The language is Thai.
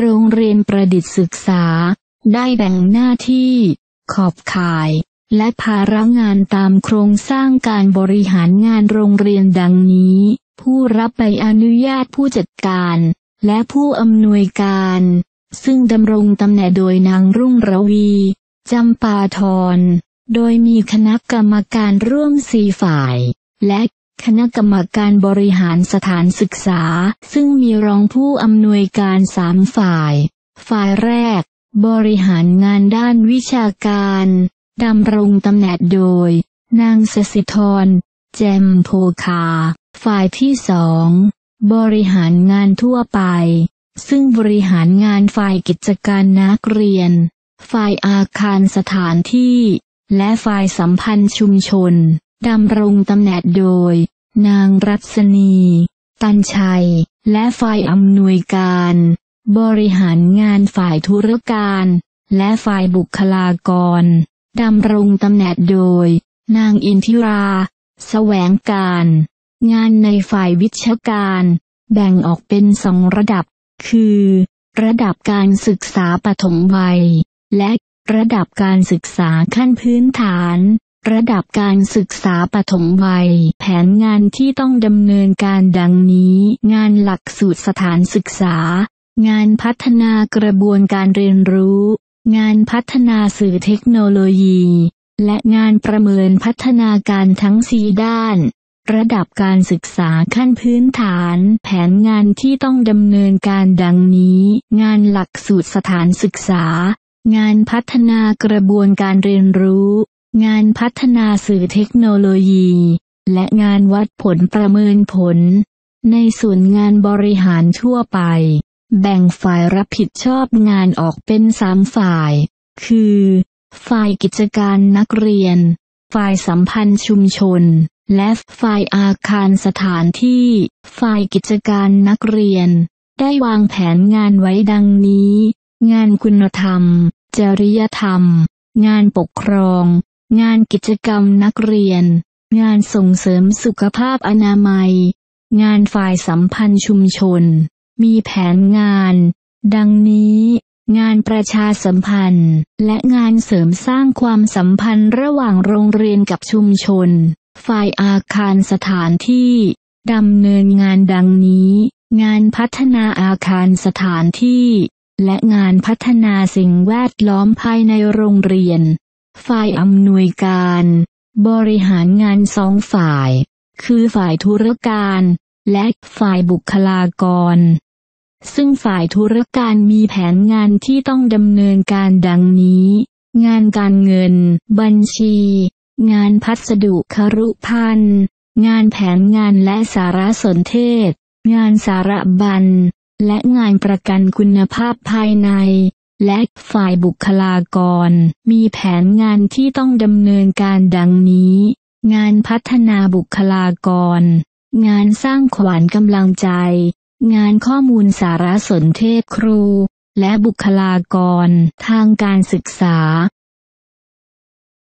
โรงเรียนประดิษฐ์ศึกษา ได้แบ่งหน้าที่ ขอบข่าย และภาระงานตามโครงสร้างการบริหารงานโรงเรียนดังนี้ ผู้รับใบอนุญาตผู้จัดการ และผู้อำนวยการ ซึ่งดำรงตำแหน่งโดยนางรุ่งระวีจำปาทรโดยมีคณะกรรมการร่วมสี่ฝ่าย และ คณะกรรมการบริหารสถานศึกษา ซึ่งมีรองผู้อำนวยการสามฝ่าย ฝ่ายแรก บริหารงานด้านวิชาการดำรงตำแหน่งโดย นางสสิธร แจมโพคา ฝ่ายที่สอง บริหารงานทั่วไป ซึ่งบริหารงานฝ่ายกิจการนักเรียน ฝ่ายอาคารสถานที่ และฝ่ายสัมพันธ์ชุมชนดำรงตำแหน่งโดย นางรัศนี ตันชัย และฝ่ายอำนวยการ บริหารงานฝ่ายธุรการ และฝ่ายบุคลากรดำรงตำแหน่งโดย นางอินทิรา แสวงการ งานในฝ่ายวิชาการ แบ่งออกเป็นสองระดับ คือ ระดับการศึกษาปฐมวัย และระดับการศึกษาขั้นพื้นฐาน ระดับการศึกษาปฐมวัย แผนงานที่ต้องดำเนินการดังนี้ งานหลักสูตรสถานศึกษา งานพัฒนากระบวนการเรียนรู้ งานพัฒนาสื่อเทคโนโลยี และงานประเมินพัฒนาการทั้งสีด้าน ระดับการศึกษาขั้นพื้นฐาน แผนงานที่ต้องดำเนินการดังนี้ งานหลักสูตรสถานศึกษา งานพัฒนากระบวนการเรียนรู้ งานพัฒนาสื่อเทคโนโลยี และงานวัดผลประเมินผล ในส่วนงานบริหารทั่วไป แบ่งฝ่ายรับผิดชอบงานออกเป็นสามฝ่าย คือ ฝ่ายกิจการนักเรียน ฝ่ายสัมพันธ์ชุมชน และฝ่ายอาคารสถานที่ ฝ่ายกิจการนักเรียน ได้วางแผนงานไว้ดังนี้ งานคุณธรรม จริยธรรม งานปกครอง งานกิจกรรมนักเรียน งานส่งเสริมสุขภาพอนามัย งานฝ่ายสัมพันธ์ชุมชน มีแผนงาน ดังนี้ งานประชาสัมพันธ์ และงานเสริมสร้างความสัมพันธ์ระหว่างโรงเรียนกับชุมชน ฝ่ายอาคารสถานที่ดำเนินงานดังนี้ งานพัฒนาอาคารสถานที่ และงานพัฒนาสิ่งแวดล้อมภายในโรงเรียน ฝ่ายอำนวยการ บริหารงานสองฝ่าย คือฝ่ายธุรการ และฝ่ายบุคลากร ซึ่งฝ่ายธุรการมีแผนงานที่ต้องดำเนินการดังนี้ งานการเงิน บัญชี งานพัสดุครุพันธ์งานแผนงานและสารสนเทศ งานสารบัญ และงานประกันคุณภาพภายใน และฝ่ายบุคลากร มีแผนงานที่ต้องดำเนินการดังนี้ งานพัฒนาบุคลากร งานสร้างขวัญกำลังใจ งานข้อมูลสารสนเทศครู และบุคลากร ทางการศึกษา